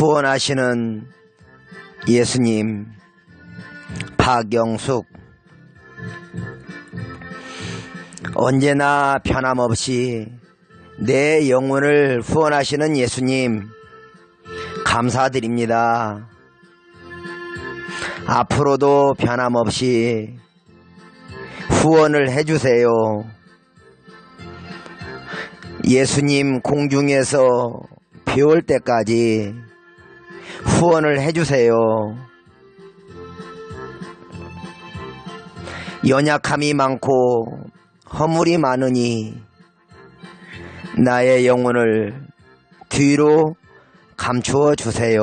후원하시는 예수님 박영숙 언제나 변함없이 내 영혼을 후원하시는 예수님 감사드립니다. 앞으로도 변함없이 후원을 해주세요. 예수님 공중에서 비올 때까지 후원을 해주세요. 연약함이 많고 허물이 많으니 나의 영혼을 뒤로 감추어 주세요.